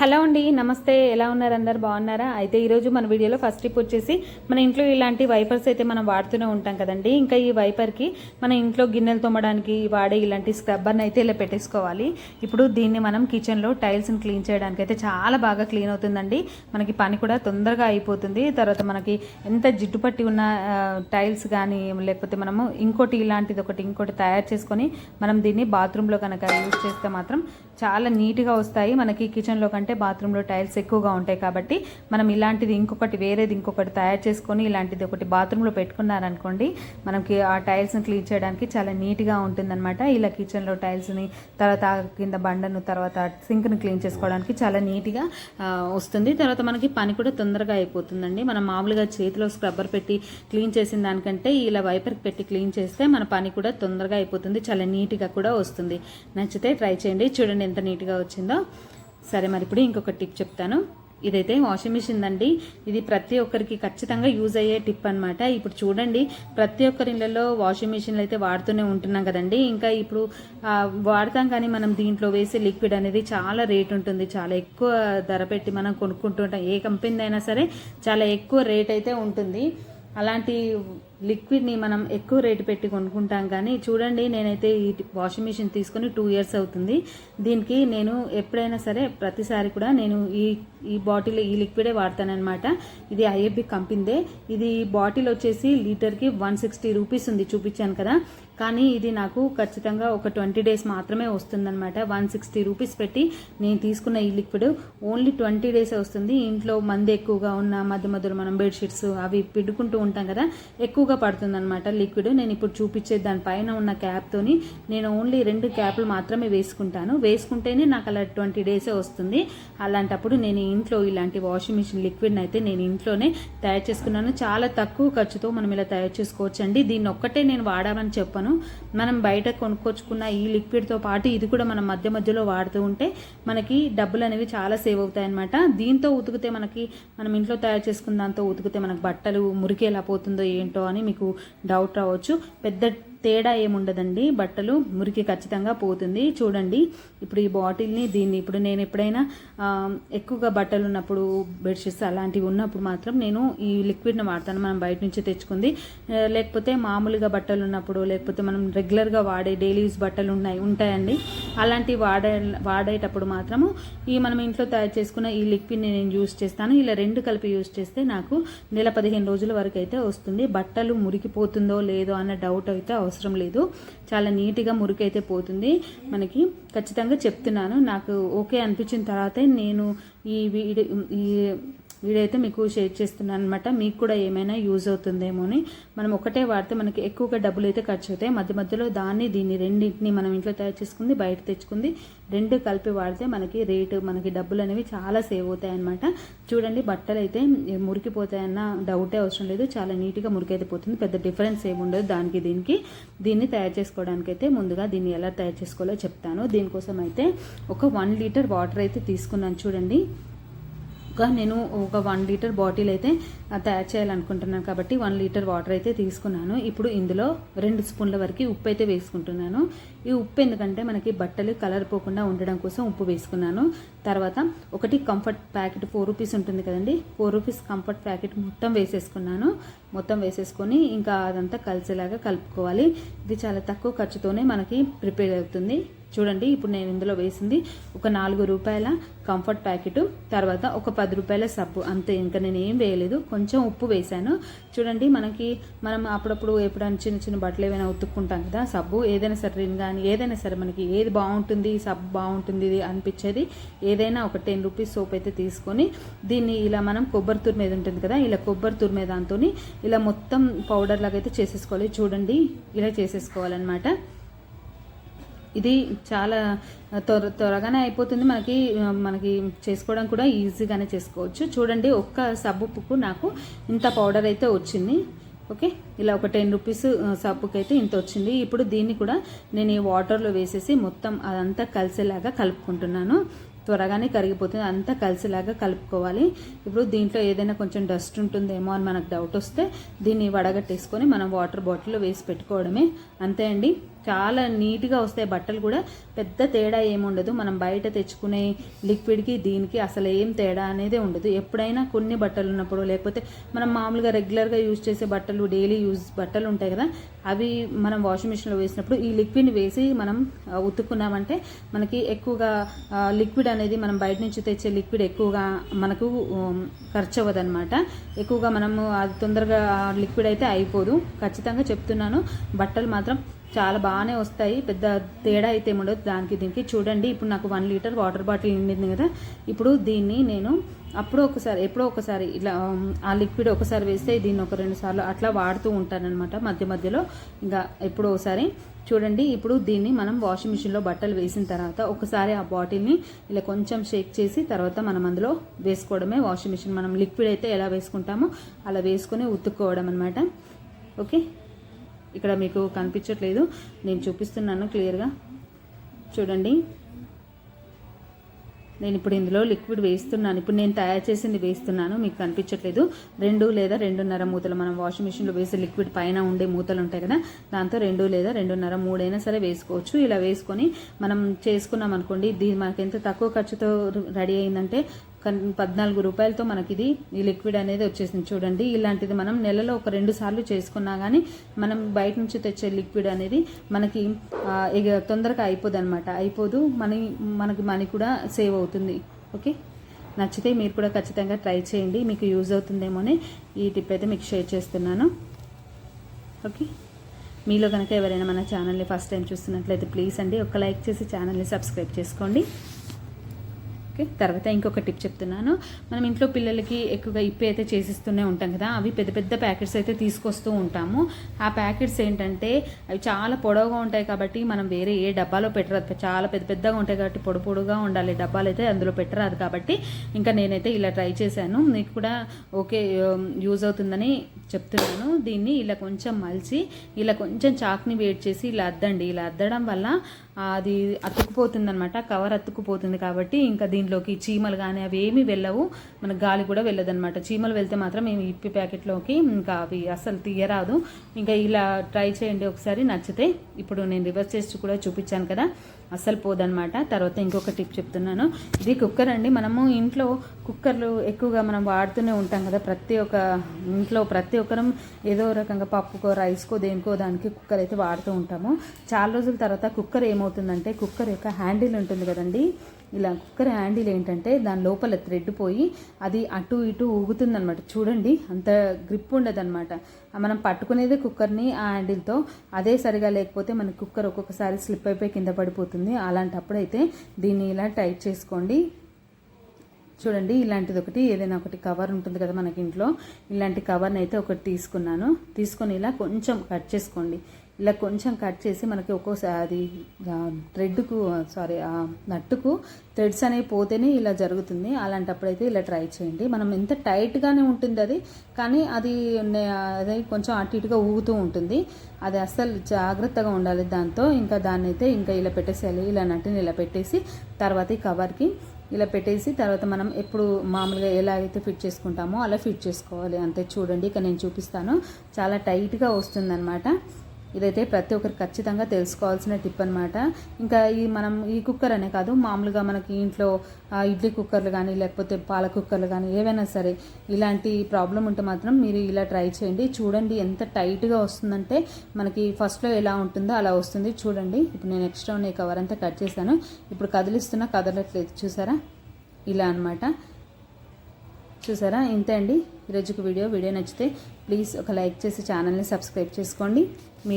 Hello అండి నమస్తే. ఎలా ఉన్నారు? అందరు బాగున్నారా? అయితే ఈరోజు మన వీడియోలో ఫస్ట్ టిప్ వచ్చేసి మన ఇంట్లో ఇలాంటి వైపర్స్ అయితే మనం వాడుతూనే ఉంటాం కదండి. ఇంకా ఈ వైపర్కి మన ఇంట్లో గిన్నెలు తోమడానికి వాడే ఇలాంటి స్క్రబ్బర్ని అయితే ఇలా పెట్టేసుకోవాలి. ఇప్పుడు దీన్ని మనం కిచెన్లో టైల్స్ని క్లీన్ చేయడానికి అయితే చాలా బాగా క్లీన్ అవుతుందండి. మనకి పని కూడా తొందరగా అయిపోతుంది. తర్వాత మనకి ఎంత జిడ్డు పట్టి ఉన్న టైల్స్ కానీ లేకపోతే మనము ఇంకోటి ఇలాంటిది ఒకటి ఇంకోటి తయారు చేసుకొని మనం దీన్ని బాత్రూంలో కనుక యూజ్ చేస్తే మాత్రం చాలా నీట్గా వస్తాయి. మనకి కిచెన్లో కంటే బాత్రూంలో టైల్స్ ఎక్కువగా ఉంటాయి కాబట్టి మనం ఇలాంటిది ఇంకొకటి వేరేది ఇంకొకటి తయారు చేసుకొని ఇలాంటిది ఒకటి బాత్రూంలో పెట్టుకున్నారనుకోండి మనకి ఆ టైల్స్ని క్లీన్ చేయడానికి చాలా నీట్గా ఉంటుందన్నమాట. ఇలా కిచెన్లో టైల్స్ని తర్వాత కింద బండను తర్వాత సింక్ని క్లీన్ చేసుకోవడానికి చాలా నీట్గా వస్తుంది. తర్వాత మనకి పని కూడా తొందరగా అయిపోతుందండి. మనం మామూలుగా చేతిలో స్క్రబ్బర్ పెట్టి క్లీన్ చేసిన దానికంటే ఇలా వైపర్కి పెట్టి క్లీన్ చేస్తే మన పని కూడా తొందరగా అయిపోతుంది చాలా నీట్గా కూడా వస్తుంది. నచ్చితే ట్రై చేయండి. చూడండి ఎంత నీట్గా వచ్చిందో. సరే మరి ఇప్పుడు ఇంకొక టిప్ చెప్తాను. ఇదైతే వాషింగ్ మిషన్ అండి. ఇది ప్రతి ఒక్కరికి ఖచ్చితంగా యూజ్ అయ్యే టిప్ అన్నమాట. ఇప్పుడు చూడండి ప్రతి ఒక్కరి ఇళ్ళలో వాషింగ్ మిషన్లు అయితే వాడుతూనే ఉంటున్నాం కదండి. ఇంకా ఇప్పుడు వాడతాం కానీ మనం దీంట్లో వేసే లిక్విడ్ అనేది చాలా రేట్ ఉంటుంది. చాలా ఎక్కువ ధర పెట్టి మనం కొనుక్కుంటూ ఉంటాం. ఏ కంపెనీ అయినా సరే చాలా ఎక్కువ రేట్ అయితే ఉంటుంది. అలాంటి లిక్విడ్ని మనం ఎక్కువ రేటు పెట్టి కొనుక్కుంటాం కానీ చూడండి నేనైతే ఈ వాషింగ్ మిషన్ తీసుకొని టూ ఇయర్స్ అవుతుంది. దీనికి నేను ఎప్పుడైనా సరే ప్రతిసారి కూడా నేను ఈ ఈ బాటిల్ ఈ లిక్విడే వాడతానన్నమాట. ఇది ఐఎఫ్బి కంపెనీదే. ఇది బాటిల్ వచ్చేసి లీటర్కి వన్ సిక్స్టీ రూపీస్ ఉంది చూపించాను కదా. కానీ ఇది నాకు ఖచ్చితంగా ఒక ట్వంటీ డేస్ మాత్రమే వస్తుందన్నమాట. వన్ సిక్స్టీ రూపీస్ పెట్టి నేను తీసుకున్న ఈ లిక్విడ్ ఓన్లీ ట్వంటీ డేస్ వస్తుంది. ఇంట్లో మంది ఎక్కువగా ఉన్న మధ్య మధ్యలో మనం బెడ్షీట్స్ అవి పిడుకుంటూ ఉంటాం కదా ఎక్కువగా పడుతుందన్నమాట లిక్విడ్. నేను ఇప్పుడు చూపించే దానిపైన ఉన్న క్యాప్తోని నేను ఓన్లీ రెండు క్యాప్లు మాత్రమే వేసుకుంటాను. వేసుకుంటేనే నాకు అలా ట్వంటీ డేసే వస్తుంది. అలాంటప్పుడు నేను ఇంట్లో ఇలాంటి వాషింగ్ మిషన్ లిక్విడ్ని అయితే నేను ఇంట్లోనే తయారు చేసుకున్నాను. చాలా తక్కువ ఖర్చుతో మనం ఇలా తయారు చేసుకోవచ్చండి. దీన్ని ఒక్కటే నేను వాడామని చెప్పాను. మనం బయట కొనుక్కొచ్చుకున్న ఈ లిక్విడ్తో పాటు ఇది కూడా మనం మధ్య మధ్యలో వాడుతూ ఉంటే మనకి డబ్బులు అనేవి చాలా సేవ్ అవుతాయి అనమాట దీంతో ఉతికితే మనకి మనం ఇంట్లో తయారు చేసుకున్న దాంతో ఉతికితే మనకు బట్టలు మురికి ఎలా పోతుందో ఏంటో అని మీకు డౌట్ రావచ్చు. పెద్ద తేడా ఏముండదండి. బట్టలు మురికి ఖచ్చితంగా పోతుంది. చూడండి ఇప్పుడు ఈ బాటిల్ని దీన్ని ఇప్పుడు నేను ఎప్పుడైనా ఎక్కువగా బట్టలు ఉన్నప్పుడు బెడ్షీట్స్ అలాంటివి ఉన్నప్పుడు మాత్రం నేను ఈ లిక్విడ్ని వాడతాను. మనం బయట నుంచి తెచ్చుకుంది. లేకపోతే మామూలుగా బట్టలు ఉన్నప్పుడు లేకపోతే మనం రెగ్యులర్గా వాడే డైలీ యూస్ బట్టలు ఉన్నాయి ఉంటాయండి. అలాంటివి వాడే వాడేటప్పుడు మాత్రము ఈ మనం ఇంట్లో తయారు చేసుకున్న ఈ లిక్విడ్ని నేను యూస్ చేస్తాను. ఇలా రెండు కలిపి యూస్ చేస్తే నాకు నెల పదిహేను రోజుల వరకు అయితే వస్తుంది. బట్టలు మురికిపోతుందో లేదో అన్న డౌట్ అయితే అవసరం లేదు. చాలా నీట్గా మురికైతే పోతుంది. మనకి ఖచ్చితంగా చెప్తున్నాను. నాకు ఓకే అనిపించిన తర్వాతే నేను ఈ వీడియో ఈ వీడియో అయితే మీకు షేర్ చేస్తున్నాను అనమాట మీకు కూడా ఏమైనా యూజ్ అవుతుందేమో అని మనం ఒకటే వాడితే మనకి ఎక్కువగా డబ్బులు అయితే ఖర్చు అవుతాయి మధ్య మధ్యలో దాన్ని దీన్ని రెండింటిని మనం ఇంట్లో తయారు చేసుకుంది బయట తెచ్చుకుంది రెండు కలిపి వాడితే మనకి రేటు మనకి డబ్బులు అనేవి చాలా సేవ్ అవుతాయి అనమాట చూడండి బట్టలు అయితే మురికిపోతాయన్న డౌటే అవసరం లేదు. చాలా నీట్గా మురికైతే పోతుంది. పెద్ద డిఫరెన్స్ ఏమి ఉండదు దానికి దీనికి. దీన్ని తయారు చేసుకోవడానికి అయితే ముందుగా దీన్ని ఎలా తయారు చేసుకోవాలో చెప్తాను. దీనికోసం అయితే ఒక వన్ లీటర్ వాటర్ అయితే తీసుకున్నాను చూడండి. ఒక నేను ఒక వన్ లీటర్ బాటిల్ అయితే తయారు చేయాలనుకుంటున్నాను కాబట్టి వన్ లీటర్ వాటర్ అయితే తీసుకున్నాను. ఇప్పుడు ఇందులో రెండు స్పూన్ల వరకు ఉప్పు అయితే వేసుకుంటున్నాను. ఈ ఉప్పు ఎందుకంటే మనకి బట్టలు కలర్ పోకుండా ఉండడం కోసం ఉప్పు వేసుకున్నాను. తర్వాత ఒకటి కంఫర్ట్ ప్యాకెట్ ఫోర్ రూపీస్ ఉంటుంది కదండి. ఫోర్ రూపీస్ కంఫర్ట్ ప్యాకెట్ మొత్తం వేసేసుకున్నాను. మొత్తం వేసేసుకొని ఇంకా అదంతా కలిసేలాగా కలుపుకోవాలి. ఇది చాలా తక్కువ ఖర్చుతోనే మనకి ప్రిపేర్ అవుతుంది. చూడండి ఇప్పుడు నేను ఇందులో వేసింది ఒక నాలుగు రూపాయల కంఫర్ట్ ప్యాకెట్ తర్వాత ఒక పది రూపాయల సబ్బు అంతే ఇంకా నేను ఏం వేయలేదు కొంచెం ఉప్పు వేశాను. చూడండి మనకి మనం అప్పుడప్పుడు ఎప్పుడైనా చిన్న చిన్న బట్టలు ఏమైనా ఉతుక్కుంటాం కదా సబ్బు ఏదైనా సరే రిన్ కానీ ఏదైనా సరే మనకి ఏది బాగుంటుంది సబ్బు బాగుంటుంది అనిపించేది ఏదైనా ఒక టెన్ రూపీస్ సోప్ అయితే తీసుకొని దీన్ని ఇలా మనం కొబ్బరి తురు మీద ఉంటుంది కదా ఇలా కొబ్బరి తురి మీద దాంతో ఇలా మొత్తం పౌడర్ లాగా అయితే చేసేసుకోవాలి. చూడండి ఇలా చేసేసుకోవాలన్నమాట. ఇది చాలా త్వర త్వరగానే అయిపోతుంది. మనకి మనకి చేసుకోవడం కూడా ఈజీగానే చేసుకోవచ్చు. చూడండి ఒక్క సబ్బుకు నాకు ఇంత పౌడర్ అయితే వచ్చింది. ఓకే? ఇలా ఒక టెన్ రూపీస్ సబ్బుకి అయితే ఇంత వచ్చింది. ఇప్పుడు దీన్ని కూడా నేను ఈ వాటర్లో వేసేసి మొత్తం అదంతా కలిసేలాగా కలుపుకుంటున్నాను. త్వరగానే కరిగిపోతుంది. అంతా కలిసేలాగా కలుపుకోవాలి. ఇప్పుడు దీంట్లో ఏదైనా కొంచెం డస్ట్ ఉంటుందేమో అని మనకు డౌట్ వస్తే దీన్ని వడగట్టేసుకొని మనం వాటర్ బాటిల్లో వేసి పెట్టుకోవడమే. అంతే అండి. చాలా నీట్గా వస్తాయి బట్టలు కూడా. పెద్ద తేడా ఏముండదు మనం బయట తెచ్చుకునే లిక్విడ్కి దీనికి అసలు ఏం తేడా అనేది ఉండదు. ఎప్పుడైనా కొన్ని బట్టలు ఉన్నప్పుడు లేకపోతే మనం మామూలుగా రెగ్యులర్గా యూజ్ చేసే బట్టలు డైలీ యూజ్ బట్టలు ఉంటాయి కదా అవి మనం వాషింగ్ మిషన్లో వేసినప్పుడు ఈ లిక్విడ్ని వేసి మనం ఉతుక్కున్నామంటే మనకి ఎక్కువగా లిక్విడ్ అనేది మనం బయట నుంచి తెచ్చే లిక్విడ్ ఎక్కువగా మనకు ఖర్చు అవ్వదు అనమాట ఎక్కువగా మనము అది తొందరగా లిక్విడ్ అయితే అయిపోదు. ఖచ్చితంగా చెప్తున్నాను. బట్టలు మాత్రం చాలా బాగానే వస్తాయి. పెద్ద తేడా అయితే ఉండదు దానికి దీనికి చూడండి. ఇప్పుడు నాకు వన్ లీటర్ వాటర్ బాటిల్ ఉండింది కదా. ఇప్పుడు దీన్ని నేను అప్పుడు ఒకసారి ఎప్పుడో ఒకసారి ఇలా ఆ లిక్విడ్ ఒకసారి వేస్తే దీన్ని ఒక రెండు సార్లు అట్లా వాడుతూ ఉంటానన్నమాట మధ్య మధ్యలో. ఇంకా ఎప్పుడో ఒకసారి చూడండి ఇప్పుడు దీన్ని మనం వాషింగ్ మిషన్లో బట్టలు వేసిన తర్వాత ఒకసారి ఆ బాటిల్ని ఇలా కొంచెం షేక్ చేసి తర్వాత మనం అందులో వేసుకోవడమే వాషింగ్ మిషన్. మనం లిక్విడ్ అయితే ఎలా వేసుకుంటామో అలా వేసుకొని ఉతుక్కోవడం అనమాట ఓకే? ఇక్కడ మీకు కనిపించట్లేదు. నేను చూపిస్తున్నాను క్లియర్గా. చూడండి. నేను ఇప్పుడు ఇందులో లిక్విడ్ వేస్తున్నాను. ఇప్పుడు నేను తయారు చేసింది వేస్తున్నాను. మీకు కనిపించట్లేదు. రెండు లేదా రెండున్నర మూతలు మనం వాషింగ్ మిషన్లో వేసే లిక్విడ్ పైన ఉండే మూతలు ఉంటాయి కదా దాంతో రెండు లేదా రెండున్నర మూడైనా సరే వేసుకోవచ్చు. ఇలా వేసుకొని మనం చేసుకున్నాం అనుకోండి దీని మనకి ఎంత తక్కువ ఖర్చుతో రెడీ అయిందంటే పద్నాలుగు రూపాయలతో మనకి ఇది ఈ లిక్విడ్ అనేది వచ్చేసింది. చూడండి ఇలాంటిది మనం నెలలో ఒక రెండు సార్లు చేసుకున్నా కానీ మనం బయట నుంచి తెచ్చే లిక్విడ్ అనేది మనకి ఇక తొందరగా అయిపోదు అనమాట అయిపోదు మనీ మనకి మనీ కూడా సేవ్ అవుతుంది. ఓకే? నచ్చితే మీరు కూడా ఖచ్చితంగా ట్రై చేయండి. మీకు యూజ్ అవుతుందేమోనే ఈ టిప్ అయితే మీకు షేర్ చేస్తున్నాను. ఓకే? మీలో కనుక ఎవరైనా మన ఛానల్ని ఫస్ట్ టైం చూస్తున్నట్లయితే ప్లీజ్ అండి ఒక లైక్ చేసి ఛానల్ని సబ్స్క్రైబ్ చేసుకోండి. ఓకే తర్వాత ఇంకొక టిప్ చెప్తున్నాను. మనం ఇంట్లో పిల్లలకి ఎక్కువగా ఇప్పి అయితే చేసిస్తూనే ఉంటాం కదా అవి పెద్ద పెద్ద ప్యాకెట్స్ అయితే తీసుకొస్తూ ఉంటాము. ఆ ప్యాకెట్స్ ఏంటంటే అవి చాలా పొడవుగా ఉంటాయి కాబట్టి మనం వేరే ఏ డబ్బాలో పెట్టరాదు. చాలా పెద్ద పెద్దగా ఉంటాయి కాబట్టి పొడి పొడుగా ఉండాలి. డబ్బాలు అయితే అందులో పెట్టరాదు కాబట్టి ఇంకా నేనైతే ఇలా ట్రై చేశాను. మీకు కూడా ఓకే యూజ్ అవుతుందని చెప్తున్నాను. దీన్ని ఇలా కొంచెం మలిచి ఇలా కొంచెం చాక్ని వేడి చేసి ఇలా అద్దండి. ఇలా అద్దడం వల్ల అది అతుక్కుపోతుంది అనమాట కవర్ అతుక్కుపోతుంది కాబట్టి ఇంకా దీంట్లోకి చీమలు కానీ అవి ఏమీ వెళ్ళవు మనకు గాలి కూడా వెళ్ళదన్నమాట. చీమలు వెళ్తే మాత్రం మేము ఇప్పి ప్యాకెట్లోకి ఇంకా అవి అసలు తీయరాదు. ఇంకా ఇలా ట్రై చేయండి ఒకసారి నచ్చితే. ఇప్పుడు నేను రివర్స్ చేసి కూడా చూపించాను కదా. అస్సలు పోదనమాట తర్వాత ఇంకొక టిప్ చెప్తున్నాను. ఇది కుక్కర్ అండి. మనము ఇంట్లో కుక్కర్లు ఎక్కువగా మనం వాడుతూనే ఉంటాం కదా. ప్రతి ఒక్క ఇంట్లో ప్రతి ఒక్కరం ఏదో రకంగా పప్పుకో రైస్కో దేనికో దానికి కుక్కర్ అయితే వాడుతూ ఉంటాము. చాలా రోజుల తర్వాత కుక్కర్ ఏమవుతుందంటే కుక్కర్ యొక్క హ్యాండిల్ ఉంటుంది కదండి. ఇలా కుక్కర్ హ్యాండిల్ ఏంటంటే దాని లోపల థ్రెడ్ పోయి అది అటు ఇటు ఊగుతుందనమాట చూడండి అంత గ్రిప్ ఉండదన్నమాట. మనం పట్టుకునేదే కుక్కర్ని ఆ హ్యాండిల్తో అదే సరిగా లేకపోతే మన కుక్కర్ ఒక్కొక్కసారి స్లిప్ అయిపోయి కింద పడిపోతుంది. అలాంటప్పుడు అయితే దీన్ని ఇలా టైట్ చేసుకోండి. చూడండి ఇలాంటిది ఒకటి ఏదైనా ఒకటి కవర్ ఉంటుంది కదా మనకి ఇంట్లో. ఇలాంటి కవర్ని అయితే ఒకటి తీసుకున్నాను. తీసుకొని ఇలా కొంచెం కట్ చేసుకోండి. ఇలా కొంచెం కట్ చేసి మనకి ఒక్కోసారి అది థ్రెడ్కు సారీ నట్టుకు థ్రెడ్స్ అనేవి పోతేనే ఇలా జరుగుతుంది. అలాంటప్పుడైతే ఇలా ట్రై చేయండి. మనం ఎంత టైట్గానే ఉంటుంది అది కానీ అది అది అదే కొంచెం అటు ఇటుగా ఊగుతూ ఉంటుంది. అది అస్సలు జాగ్రత్తగా ఉండాలి దాంతో. ఇంకా దాన్ని అయితే ఇంకా ఇలా పెట్టేసేయాలి. ఇలా నట్టుని ఇలా పెట్టేసి తర్వాత ఈ కవర్కి ఇలా పెట్టేసి తర్వాత మనం ఎప్పుడు మామూలుగా ఎలా అయితే ఫిట్ చేసుకుంటామో అలా ఫిట్ చేసుకోవాలి. అంతే చూడండి ఇక నేను చూపిస్తాను. చాలా టైట్గా వస్తుందన్నమాట. ఇదైతే ప్రతి ఒక్కరు ఖచ్చితంగా తెలుసుకోవాల్సిన టిప్ అనమాట ఇంకా ఈ మనం ఈ కుక్కర్ అనే కాదు మామూలుగా మనకి ఇంట్లో ఇడ్లీ కుక్కర్లు కానీ లేకపోతే పాల కుక్కర్లు కానీ ఏవైనా సరే ఇలాంటి ప్రాబ్లం ఉంటే మాత్రం మీరు ఇలా ట్రై చేయండి. చూడండి ఎంత టైట్గా వస్తుందంటే మనకి ఫస్ట్లో ఎలా ఉంటుందో అలా వస్తుంది. చూడండి ఇప్పుడు నేను ఎక్స్ట్రా ఉన్న కవర్ అంతా కట్ చేశాను. ఇప్పుడు కదిలిస్తున్నా కదలట్లేదు. చూసారా? ఇలా అన్నమాట. చూసారా? ఇంతే అండి. ఈరోజుకి వీడియో. వీడియో నచ్చితే ప్లీజ్ ఒక లైక్ చేసి ఛానల్ని సబ్స్క్రైబ్ చేసుకోండి. మీ